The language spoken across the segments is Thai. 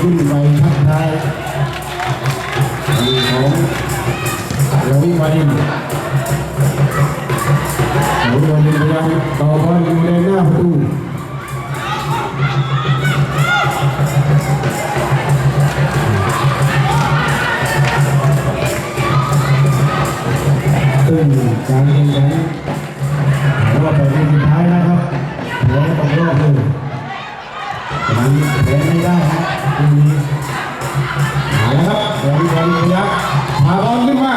ขึ้นไปทักทายของรวิวารินรวิวารินพยายามต่อบอลอยู่ในหน้าประตูซึ่งการแข่งขันรอบแปดทีมสุดท้ายนะครับแพ้ตกรอบเลย มันแพ้ไม่ได้นะทีนี้มาแล้วครับบอลบอลพยักพาบอลขึ้นมา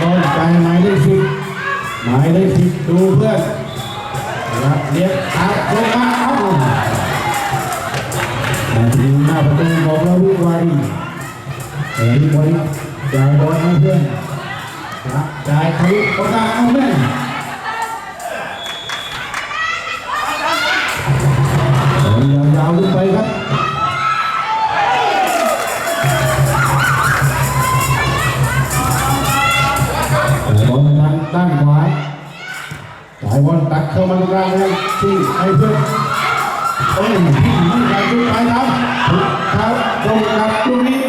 บเจ็ดบอลใจหมายเลขสิบหมายเลขสิบดูเพื่อนรับเลี้ยงอัดลงมาเอามาถึงหน้าประตูของเราวิวารีแต่วิวารีจ่ายบอลให้เพื่อนจ่ายทะลุประกาศเอาแม่ เข้ามาตรงกลางเลยที่ให้เพื่อนโอ้ยที่หนีไปที่ไปทำถูกครับตรงกับตรงนี้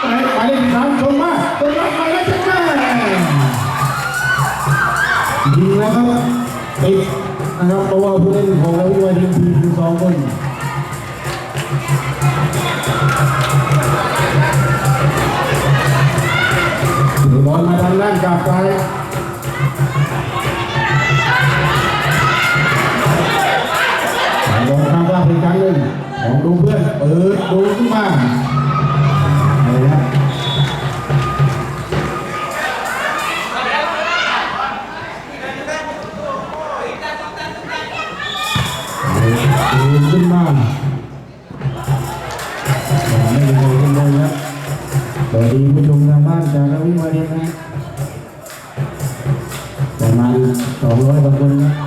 ไปไปเล่นสามชมมาตรงนั้นไปแล้วจังแม่ยิงแล้วครับติดนะครับเพราะว่าผู้เล่นของเราด้วยทีมทีมสองคนถือบอลมาทางด้านกลับไป ดูเพื่อนเปิดดูขึ้นมาอาละดูขึ้นมาไม่ได้เลยกันเลยนะสวัสดีผู้ชมทางบ้านจากวิมาเรียนนะประมาณ200กว่าคนนะ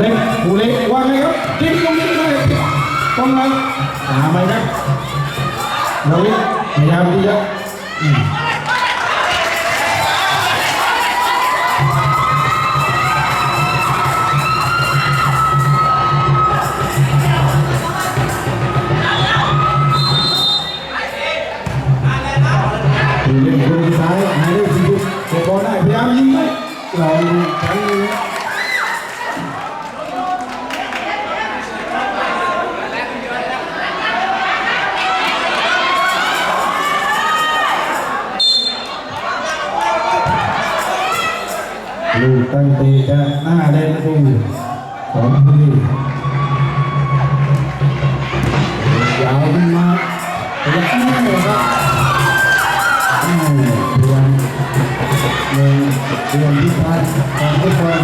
เล็กผู้เล็กวางเลยครับจิ้มตรงนี้เลยตรงนั้นหาไปนะเราพยายามที่จะอืมผู้เล่นคนสุดท้ายหายเลขสี่เก็บบอลได้พยายามยิงไหมเราครั้งนี้ ตั้งตีจะหน้าแดนประตูของพี่ยาวขึ้นมาพยายามไม่ได้ครับเดือนเดือนเดือนที่ผ่านการฟุกคน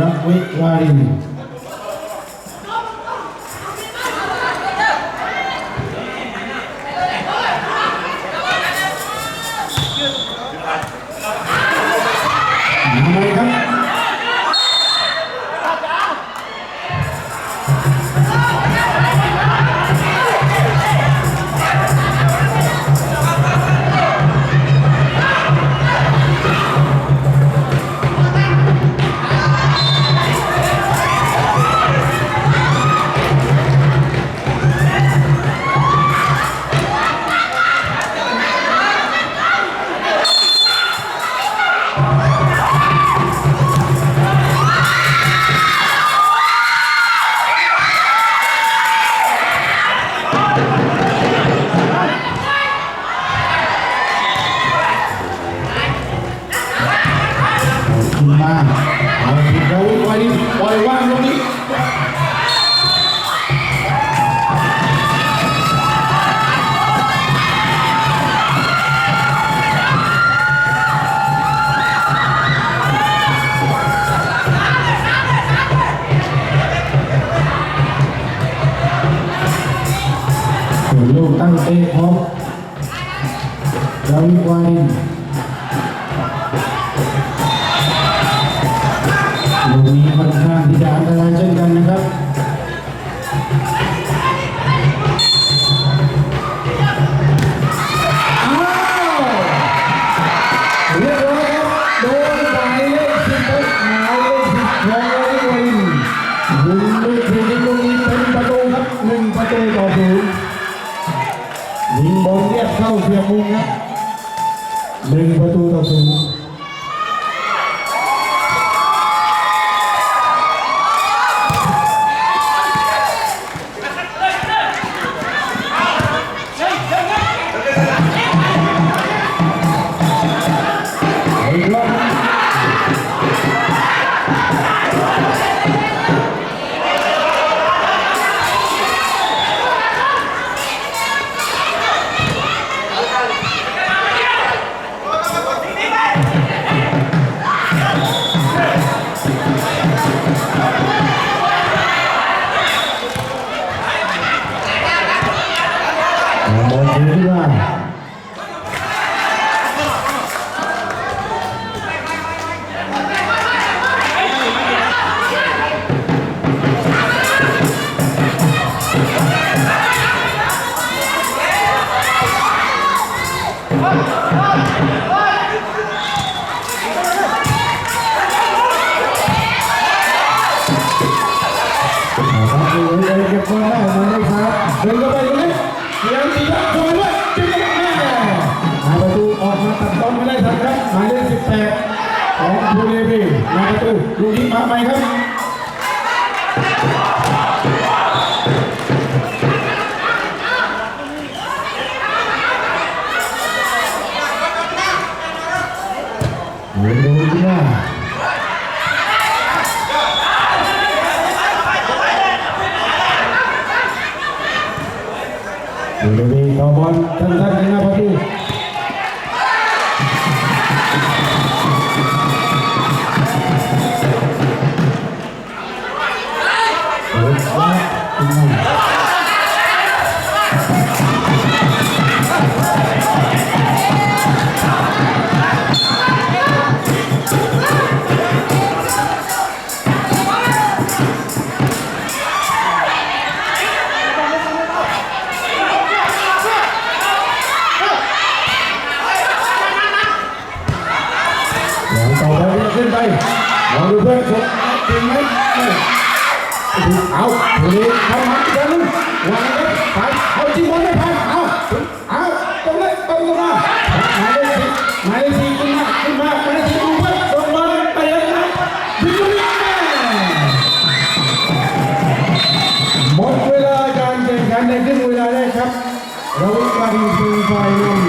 รัม แปดของบูเรบีหาประตูลูกนี้มาใหม่ครับโอ้โหที่ว่าดูดีๆต่อบอลสั้นๆในหน้าประตู ไม่เอาทีนี้ทำมันเดินวางเลยไปเอาจริงบอลไม่ผ่านเอาเอาตรงนี้ตรงมาหมายเลขสิบหมายเลขสี่ขึ้นมาขึ้นมาหมายเลขสี่ดูเพื่อนตรงบอลไปเลยนะยิงลูกนี้หมดเวลาการแข่งขันในครึ่งเวลาแรกครับเราไปดูไฟนอล